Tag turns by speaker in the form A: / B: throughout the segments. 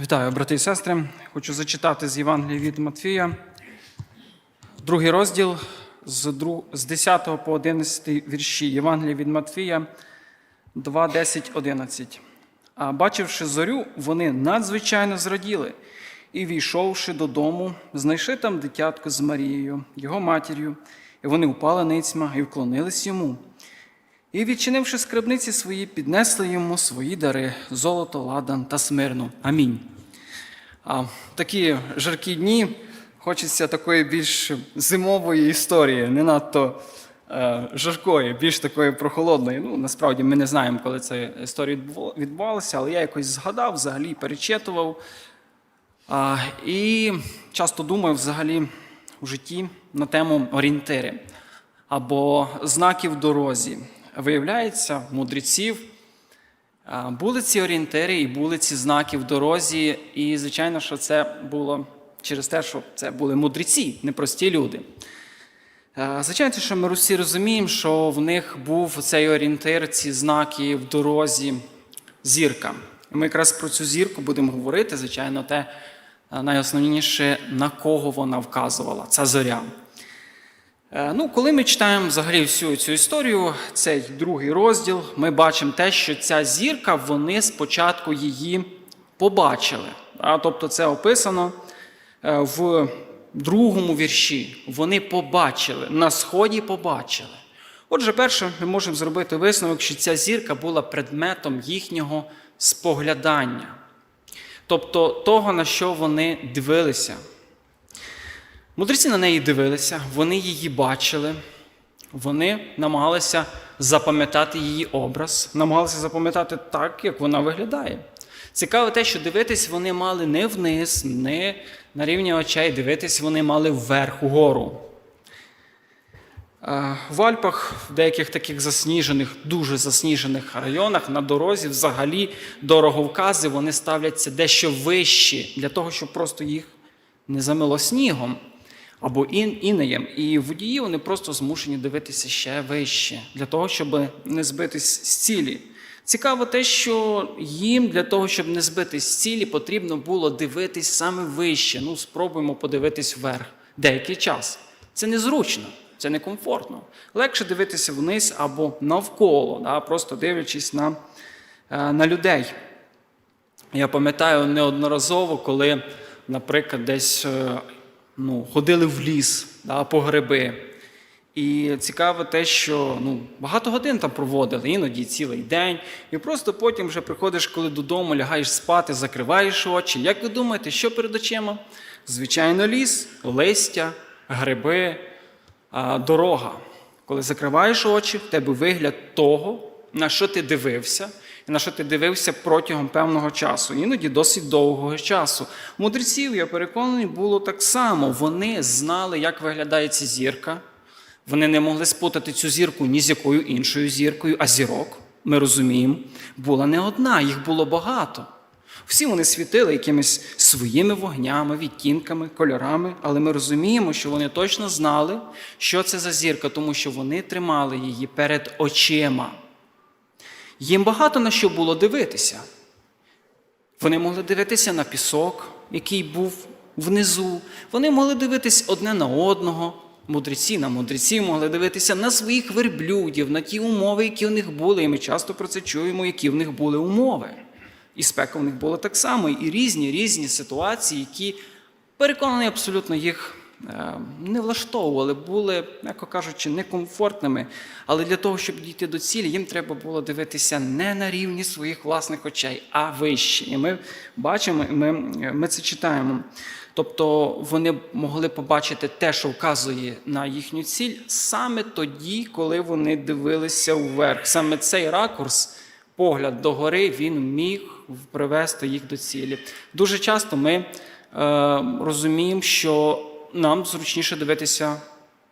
A: Вітаю, брати і сестри. Хочу зачитати з Євангелія від Матфія, другий розділ з 10 по 11 вірші. Євангелія від Матфія 2, 10, 11. А бачивши зорю, вони надзвичайно зраділи і, війшовши додому, знайшли там дитятко з Марією, його матір'ю, і вони упали ницьма і вклонились йому. І, відчинивши скарбниці свої, піднесли йому свої дари золото, ладан та смирну. Амінь. А, такі жаркі дні хочеться такої більш зимової історії, не надто е, жаркої, більш такої прохолодної. Ну, насправді ми не знаємо, коли ця історія відбувалася, але я якось згадав, взагалі перечитував. А, і часто думаю взагалі у житті на тему орієнтири або знаків дорозі. Виявляється, мудреців були ці орієнтири і були ці знаки в дорозі. І, звичайно, що це було через те, що це були мудреці, непрості люди. Звичайно, що ми всі розуміємо, що в них був цей орієнтир, ці знаки в дорозі, зірка. І ми якраз про цю зірку будемо говорити, звичайно, те найосновніше, на кого вона вказувала, ця зоря. Е, Ну, коли ми читаємо взагалі всю цю історію, цей другий розділ, ми бачимо те, що ця зірка, вони спочатку її побачили. А, тобто це описано е, в другому вірші. Вони побачили, на сході побачили. Отже, перше, ми можемо зробити висновок, що ця зірка була предметом їхнього споглядання, тобто того, на що вони дивилися. Мудреці на неї дивилися, вони її бачили, вони намагалися запам'ятати її образ, намагалися запам'ятати так, як вона виглядає. Цікаво те, що дивитись вони мали не вниз, не на рівні очей, дивитись вони мали вверх, угору. Е, В Альпах, в деяких таких засніжених, дуже засніжених районах на дорозі взагалі дороговкази вони ставляться дещо вищі, для того, щоб просто їх не замило снігом або ін, інеєм. І водії вони просто змушені дивитися ще вище, для того, щоб не збитись з цілі. Цікаво те, що їм для того, щоб не збитись з цілі, потрібно було дивитись саме вище. Ну, спробуємо подивитись вверх деякий час. Це незручно, це некомфортно. Легше дивитися вниз або навколо, да, просто дивлячись на, е, на людей. Я пам'ятаю неодноразово, коли, наприклад, десь е, ну, ходили в ліс да, по гриби. І цікаво те, що ну, багато годин там проводили, іноді цілий день. І просто потім вже приходиш, коли додому, лягаєш спати, закриваєш очі. Як ви думаєте, що перед очима? Звичайно, ліс, листя, гриби, дорога. Коли закриваєш очі, в тебе вигляд того, на що ти дивився, і на що ти дивився протягом певного часу, іноді досить довгого часу. Мудреців, я переконаний, було так само. Вони знали, як виглядає ця зірка. Вони не могли спутати цю зірку ні з якою іншою зіркою, а зірок, ми розуміємо, була не одна, їх було багато. Всі вони світили якимись своїми вогнями, відтінками, кольорами, але ми розуміємо, що вони точно знали, що це за зірка, тому що вони тримали її перед очима. Їм багато на що було дивитися. Вони могли дивитися на пісок, який був внизу. Вони могли дивитись одне на одного. Мудреці на мудреців могли дивитися на своїх верблюдів, на ті умови, які в них були. І ми часто про це чуємо, які в них були умови. І спека в них була так само, і різні різні ситуації, які, переконані, абсолютно їх не влаштовували, були, м'яко кажучи, некомфортними. Але для того, щоб дійти до цілі, їм треба було дивитися не на рівні своїх власних очей, а вище. І ми бачимо, ми, ми це читаємо. Тобто вони могли побачити те, що вказує на їхню ціль, саме тоді, коли вони дивилися вверх. Саме цей ракурс, погляд догори, він міг привести їх до цілі. Дуже часто ми е, розуміємо, що нам зручніше дивитися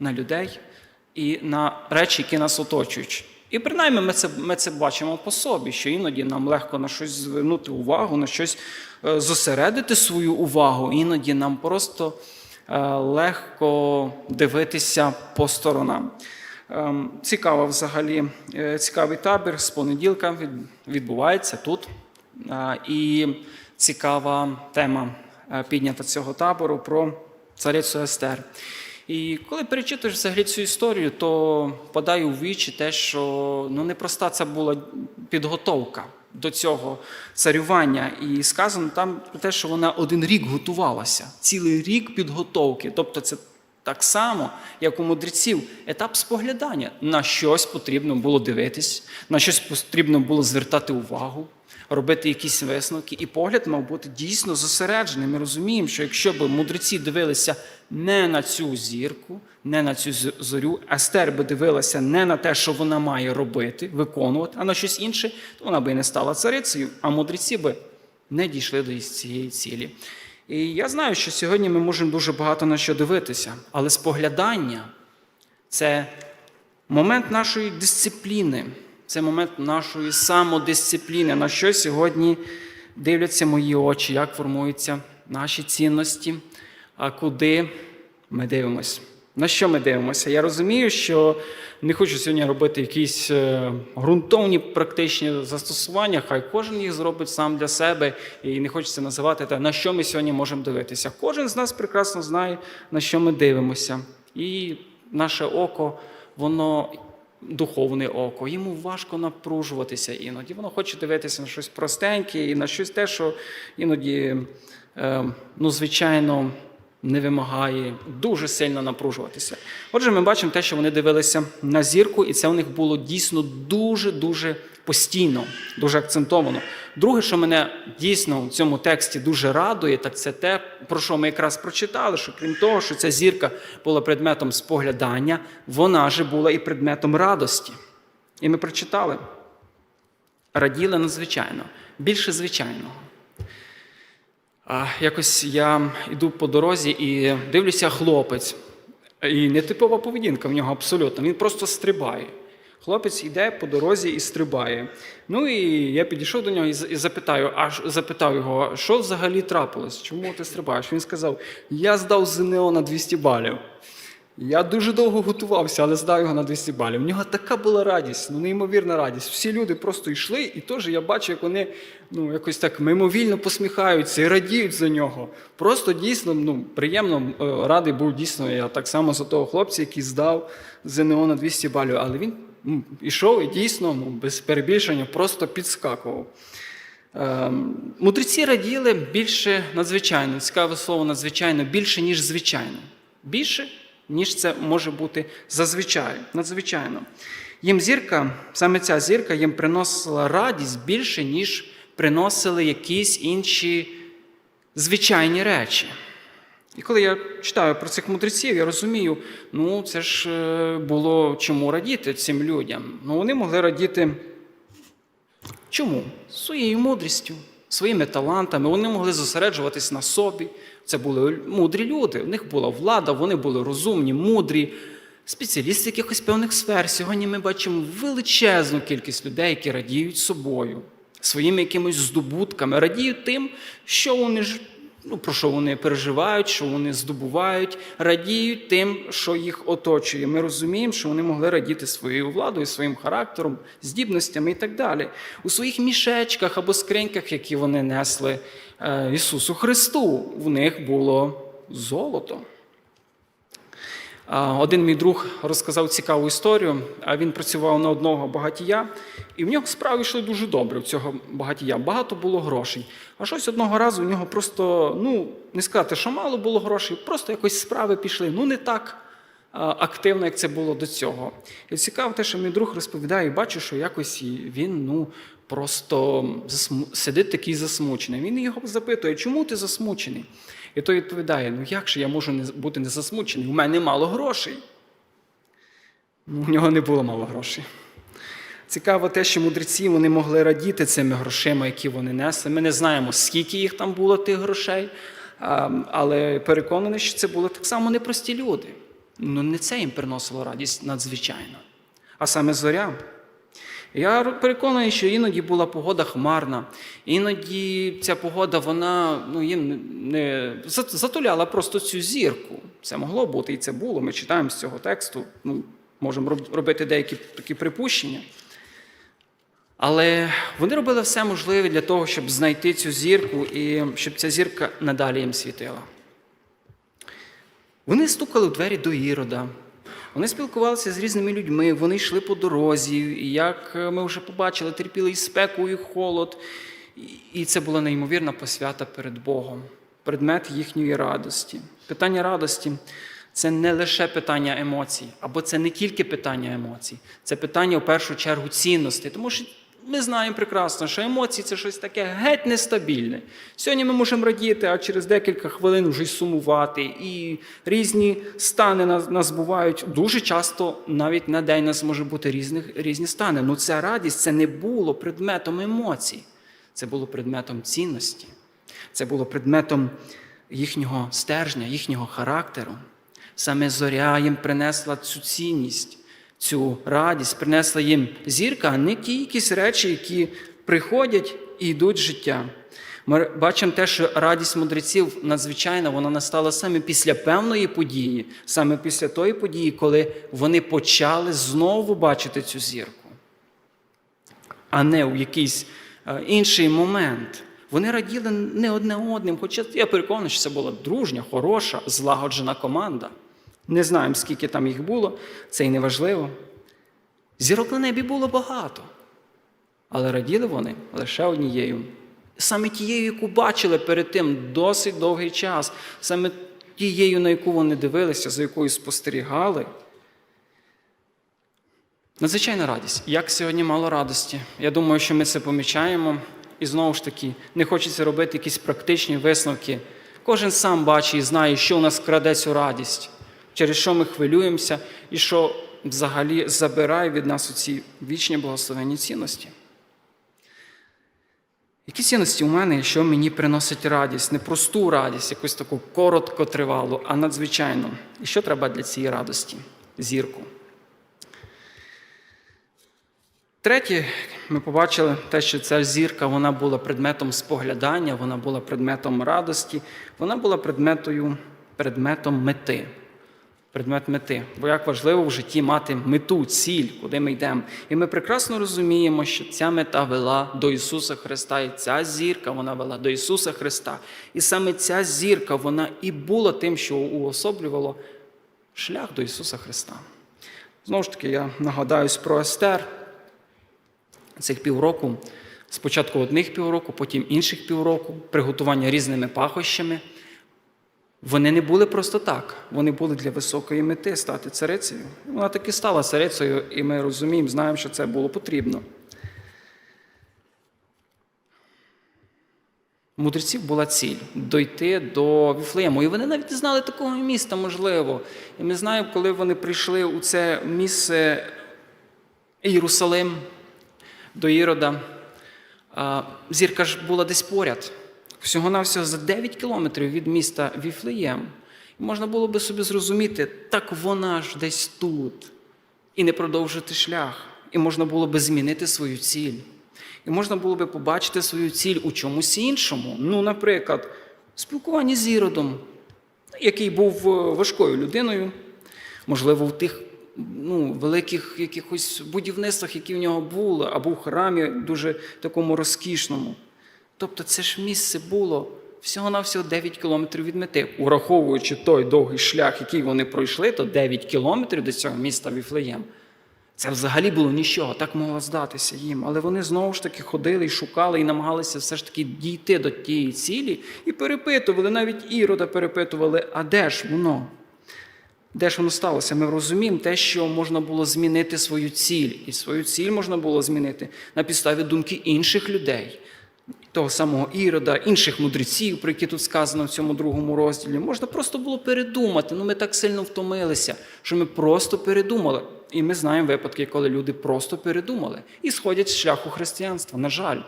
A: на людей і на речі, які нас оточують. І принаймні ми це, ми це бачимо по собі, що іноді нам легко на щось звернути увагу, на щось е, зосередити свою увагу, іноді нам просто е, легко дивитися по сторонам. Ем, Цікаво взагалі, е, цікавий табір з понеділка від- відбувається тут. І цікава тема піднята цього табору про царицю Естер. І коли перечитуєш взагалі цю історію, то падає у вічі те, що ну, непроста це була підготовка до цього царювання. І сказано там про те, що вона один рік готувалася, цілий рік підготовки. Тобто це так само, як у мудреців, етап споглядання. На щось потрібно було дивитись, на щось потрібно було звертати увагу, робити якісь висновки. І погляд мав бути дійсно зосереджений. Ми розуміємо, що якщо б мудреці дивилися не на цю зірку, не на цю зорю, Естер би дивилася не на те, що вона має робити, виконувати, а на щось інше, то вона би і не стала царицею, а мудреці би не дійшли до цієї цілі. І я знаю, що сьогодні ми можемо дуже багато на що дивитися, але споглядання це момент нашої дисципліни, це момент нашої самодисципліни, на що сьогодні дивляться мої очі, як формуються наші цінності, а куди ми дивимося. На що ми дивимося? Я розумію, що не хочу сьогодні робити якісь е, ґрунтовні практичні застосування, хай кожен їх зробить сам для себе, і не хочеться називати те, на що ми сьогодні можемо дивитися. Кожен з нас прекрасно знає, на що ми дивимося. І наше око, воно духовне око, йому важко напружуватися іноді. Воно хоче дивитися на щось простеньке і на щось те, що іноді, е, ну, звичайно, не вимагає дуже сильно напружуватися. Отже, ми бачимо те, що вони дивилися на зірку, і це у них було дійсно дуже-дуже постійно, дуже акцентовано. Друге, що мене дійсно в цьому тексті дуже радує, так це те, про що ми якраз прочитали, що крім того, що ця зірка була предметом споглядання, вона же була і предметом радості. І ми прочитали. Раділи надзвичайно, більше звичайного. Якось я йду по дорозі і дивлюся хлопець. І нетипова поведінка в нього абсолютно. Він просто стрибає. Хлопець йде по дорозі і стрибає. Ну і я підійшов до нього і запитаю, а запитав його, що взагалі трапилось? Чому ти стрибаєш? Він сказав: Я здав ЗНО на 200 балів. Я дуже довго готувався, але здав його на 200 балів. У нього така була радість, ну неймовірна радість. Всі люди просто йшли, і теж я бачу, як вони ну, якось так мимовільно посміхаються і радіють за нього. Просто дійсно ну, приємно е, радий був дійсно. Я так само за того хлопця, який здав ЗНО на 200 балів. Але він ну, ішов і дійсно, ну, без перебільшення, просто підскакував. Ем, Мудреці раділи більше надзвичайно, цікаве слово надзвичайно, більше, ніж звичайно. Більше, ніж це може бути зазвичай, надзвичайно. Їм зірка, саме ця зірка їм приносила радість більше, ніж приносили якісь інші звичайні речі. І коли я читаю про цих мудреців, я розумію, ну це ж е, було чому радіти цим людям. Ну вони могли радіти Чому? Своєю мудрістю, своїми талантами. Вони могли зосереджуватись на собі. Це були мудрі люди. У них була влада, вони були розумні, мудрі, спеціалісти якихось певних сфер. Сьогодні ми бачимо величезну кількість людей, які радіють собою, своїми якимись здобутками, радіють тим, що вони ж. Ну, про що вони переживають, що вони здобувають, радіють тим, що їх оточує. Ми розуміємо, що вони могли радіти своєю владою, своїм характером, здібностями і так далі. У своїх мішечках або скриньках, які вони несли Ісусу Христу, в них було золото. Один мій друг розказав цікаву історію. А Він працював на одного багатія, і в нього справи йшли дуже добре. У цього багатія багато було грошей. А щось одного разу у нього просто, ну не сказати, що мало було грошей, просто якось справи пішли. Ну не так активно, як це було до цього. І цікаво те, що мій друг розповідає, і бачу, що якось він ну просто сидить такий засмучений. Він його запитує, чому ти засмучений? І той відповідає: ну як же я можу бути не засмучений? У мене мало грошей. Ну, У нього не було мало грошей. Цікаво те, що мудреці вони могли радіти цими грошима, які вони несли. Ми не знаємо, скільки їх там було тих грошей, але переконаний, що це були так само непрості люди. Ну, не це їм приносило радість надзвичайно, а саме зоря. Я переконаний, що іноді була погода хмарна, іноді ця погода вона ну, їм не затуляла просто цю зірку. Це могло бути, і це було. Ми читаємо з цього тексту. Ну, можемо робити деякі такі припущення. Але вони робили все можливе для того, щоб знайти цю зірку і щоб ця зірка надалі їм світила. Вони стукали в двері до Ірода. Вони спілкувалися з різними людьми, вони йшли по дорозі, як ми вже побачили, терпіли і спеку, і холод. І це була неймовірна посвята перед Богом, предмет їхньої радості. Питання радості це не лише питання емоцій, або це не тільки питання емоцій, це питання в першу чергу цінностей. Тому що ми знаємо прекрасно, що емоції це щось таке геть нестабільне. Сьогодні ми можемо радіти, а через декілька хвилин вже й сумувати. І різні стани нас, нас бувають. Дуже часто навіть на день нас може бути різних, різні стани. Ну ця радість це не було предметом емоцій, це було предметом цінності, це було предметом їхнього стержня, їхнього характеру. Саме зоря їм принесла цю цінність, цю радість, принесла їм зірка, а не ті якісь речі, які приходять і йдуть з життя. Ми бачимо те, що радість мудреців надзвичайна, вона настала саме після певної події, саме після тої події, коли вони почали знову бачити цю зірку, а не у якийсь е, інший момент. Вони раділи не одне одним, хоча я переконаний, що це була дружня, хороша, злагоджена команда. Не знаємо, скільки там їх було, це і не важливо. Зірок на небі було багато, але раділи вони лише однією. Саме тією, яку бачили перед тим досить довгий час, саме тією, на яку вони дивилися, за якою спостерігали. Надзвичайна радість. Як сьогодні мало радості. Я думаю, що ми це помічаємо. І знову ж таки, не хочеться робити якісь практичні висновки. Кожен сам бачить і знає, що у нас краде цю радість, через що ми хвилюємося, і що взагалі забирає від нас ці вічні благословенні цінності. Які цінності у мене, що мені приносить радість, не просту радість, якусь таку короткотривалу, а надзвичайну. І що треба для цієї радості? Зірку. Третє, ми побачили те, що ця зірка вона була предметом споглядання, вона була предметом радості, вона була предметою, предметом мети. Предмет мети. Бо як важливо в житті мати мету, ціль, куди ми йдемо. І ми прекрасно розуміємо, що ця мета вела до Ісуса Христа, і ця зірка вона вела до Ісуса Христа. І саме ця зірка вона і була тим, що уособлювало шлях до Ісуса Христа. Знову ж таки, я нагадаюсь про Естер цих півроку, спочатку одних півроку, потім інших півроку, приготування різними пахощами. Вони не були просто так, вони були для високої мети стати царицею. Вона таки стала царицею, і ми розуміємо, знаємо, що це було потрібно. Мудреців була ціль дойти до Віфлеєму. І вони навіть не знали такого міста, можливо. І ми знаємо, коли вони прийшли у це місце Єрусалим до Ірода. Зірка ж була десь поряд, всього-навсього за 9 кілометрів від міста Віфлеєм. І можна було би собі зрозуміти, так вона ж десь тут, і не продовжити шлях. І можна було би змінити свою ціль. І можна було би побачити свою ціль у чомусь іншому. Ну, наприклад, спілкуванні з Іродом, який був е, важкою людиною, можливо, в тих ну, великих якихось будівництвах, які в нього були, або в храмі дуже такому розкішному. Тобто це ж місце було всього-навсього 9 кілометрів від мети. Ураховуючи той довгий шлях, який вони пройшли, то 9 кілометрів до цього міста Віфлеєм. Це взагалі було нічого, так могло здатися їм. Але вони знову ж таки ходили і шукали, і намагалися все ж таки дійти до тієї цілі і перепитували, навіть ірода перепитували, а де ж воно? Де ж воно сталося? Ми розуміємо те, що можна було змінити свою ціль, і свою ціль можна було змінити на підставі думки інших людей, того самого Ірода, інших мудреців, про які тут сказано в цьому другому розділі. Можна просто було передумати. Ну ми так сильно втомилися, що ми просто передумали. І ми знаємо випадки, коли люди просто передумали і сходять з шляху християнства, на жаль.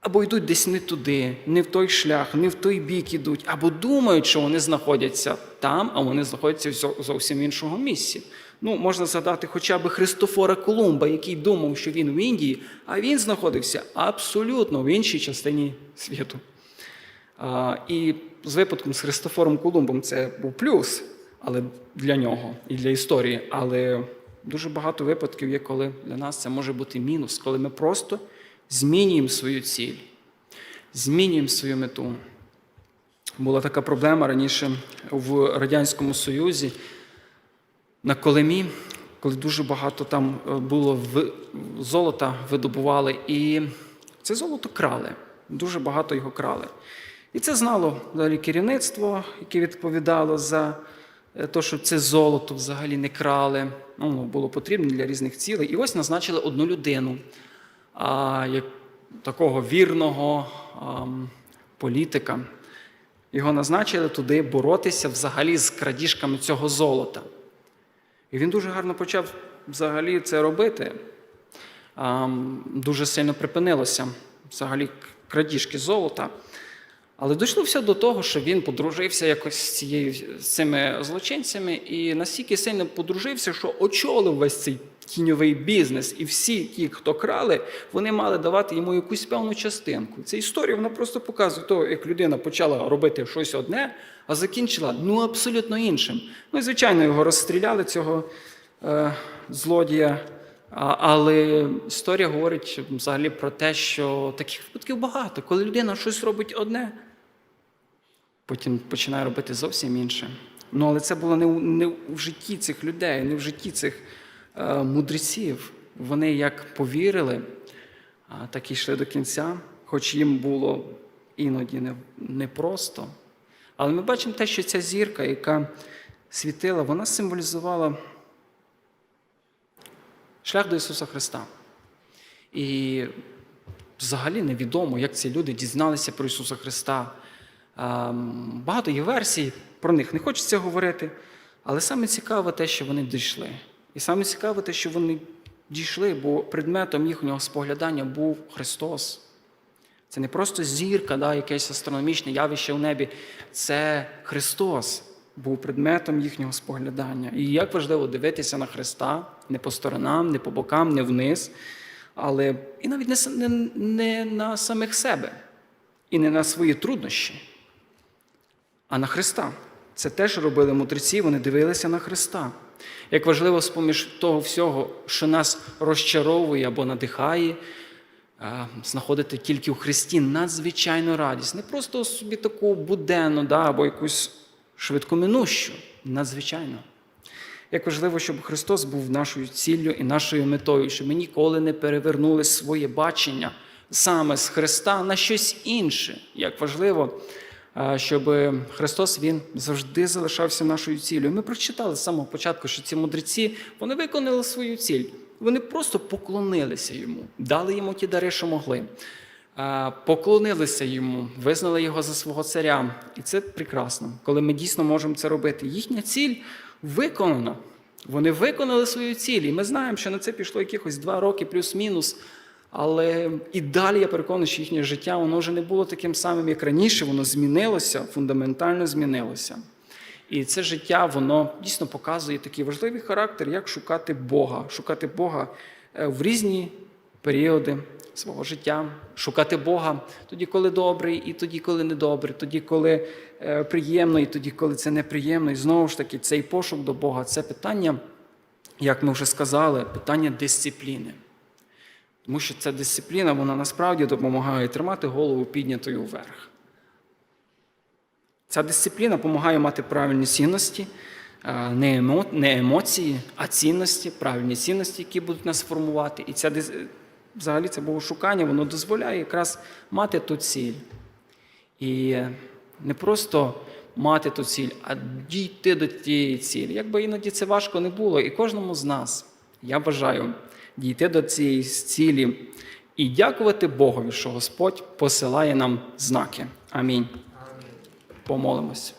A: Або йдуть десь не туди, не в той шлях, не в той бік ідуть, або думають, що вони знаходяться там, а вони знаходяться в зовсім іншому місці. Ну, можна згадати хоча б Христофора Колумба, який думав, що він в Індії, а він знаходився абсолютно в іншій частині світу. А, і з випадком з Христофором Колумбом це був плюс, але для нього і для історії. Але дуже багато випадків є, коли для нас це може бути мінус, коли ми просто змінюємо свою ціль, змінюємо свою мету. Була така проблема раніше в Радянському Союзі на Колемі, коли дуже багато там е, було золота видобували, і це золото крали. Дуже багато його крали. І це знало взагалі керівництво, яке відповідало за те, що це золото взагалі не крали. Ну, було потрібно для різних цілей. І ось назначили одну людину, а, як такого вірного ам, політика. Його назначили туди боротися взагалі з крадіжками цього золота. І він дуже гарно почав взагалі це робити. Дуже сильно припинилося взагалі крадіжки золота. Але дійшло все до того, що він подружився якось з, цією, з цими злочинцями і настільки сильно подружився, що очолив весь цей тіньовий бізнес. І всі ті, хто крали, вони мали давати йому якусь певну частинку. Ця історія вона просто показує того, як людина почала робити щось одне, а закінчила ну абсолютно іншим. Ну і звичайно, його розстріляли цього е, злодія. Але історія говорить взагалі про те, що таких випадків багато. Коли людина щось робить одне, потім починає робити зовсім інше. Ну, але це було не у, не в житті цих людей, не в житті цих е, мудреців. Вони як повірили, так і йшли до кінця, хоч їм було іноді не- непросто. Але ми бачимо те, що ця зірка, яка світила, вона символізувала шлях до Ісуса Христа. І взагалі невідомо, як ці люди дізналися про Ісуса Христа. Багато є версій, про них не хочеться говорити, але саме цікаве те, що вони дійшли. І саме цікаве те, що вони дійшли, бо предметом їхнього споглядання був Христос. Це не просто зірка, да, якесь астрономічне явище в небі. Це Христос був предметом їхнього споглядання. І як важливо дивитися на Христа не по сторонам, не по бокам, не вниз, але і навіть не, не, не на самих себе, і не на свої труднощі, а на Христа. Це теж робили мудреці, вони дивилися на Христа. Як важливо з-поміж того всього, що нас розчаровує або надихає, е, знаходити тільки у Христі надзвичайну радість. Не просто собі таку буденну да, або якусь швидкоминущу, надзвичайно. Як важливо, щоб Христос був нашою ціллю і нашою метою, щоб ми ніколи не перевернули своє бачення саме з Христа на щось інше. Як важливо, щоб Христос Він завжди залишався нашою ціллю. Ми прочитали з самого початку, що ці мудреці вони виконали свою ціль. Вони просто поклонилися йому, дали йому ті дари, що могли. Е, Поклонилися йому, визнали його за свого царя. І це прекрасно, коли ми дійсно можемо це робити. Їхня ціль виконана. Вони виконали свою ціль. І ми знаємо, що на це пішло якихось два роки плюс-мінус. Але і далі я переконаний, що їхнє життя воно вже не було таким самим, як раніше, воно змінилося, фундаментально змінилося. І це життя, воно дійсно показує такий важливий характер, як шукати Бога, шукати Бога е, в різні періоди свого життя, шукати Бога тоді, коли добрий, і тоді, коли недобрий, тоді, коли е, приємно, і тоді, коли це неприємно. І знову ж таки, цей пошук до Бога це питання, як ми вже сказали, питання дисципліни. Тому що ця дисципліна, вона насправді допомагає тримати голову піднятою вверх. Ця дисципліна допомагає мати правильні цінності, е, не емо- не емоції, а цінності, правильні цінності, які будуть нас формувати. І ця взагалі це богошукання, воно дозволяє якраз мати ту ціль. І не просто мати ту ціль, а дійти до тієї цілі. Якби іноді це важко не було, і кожному з нас, я бажаю дійти до цієї цілі і дякувати Богові, що Господь посилає нам знаки. Амінь. Помолимось.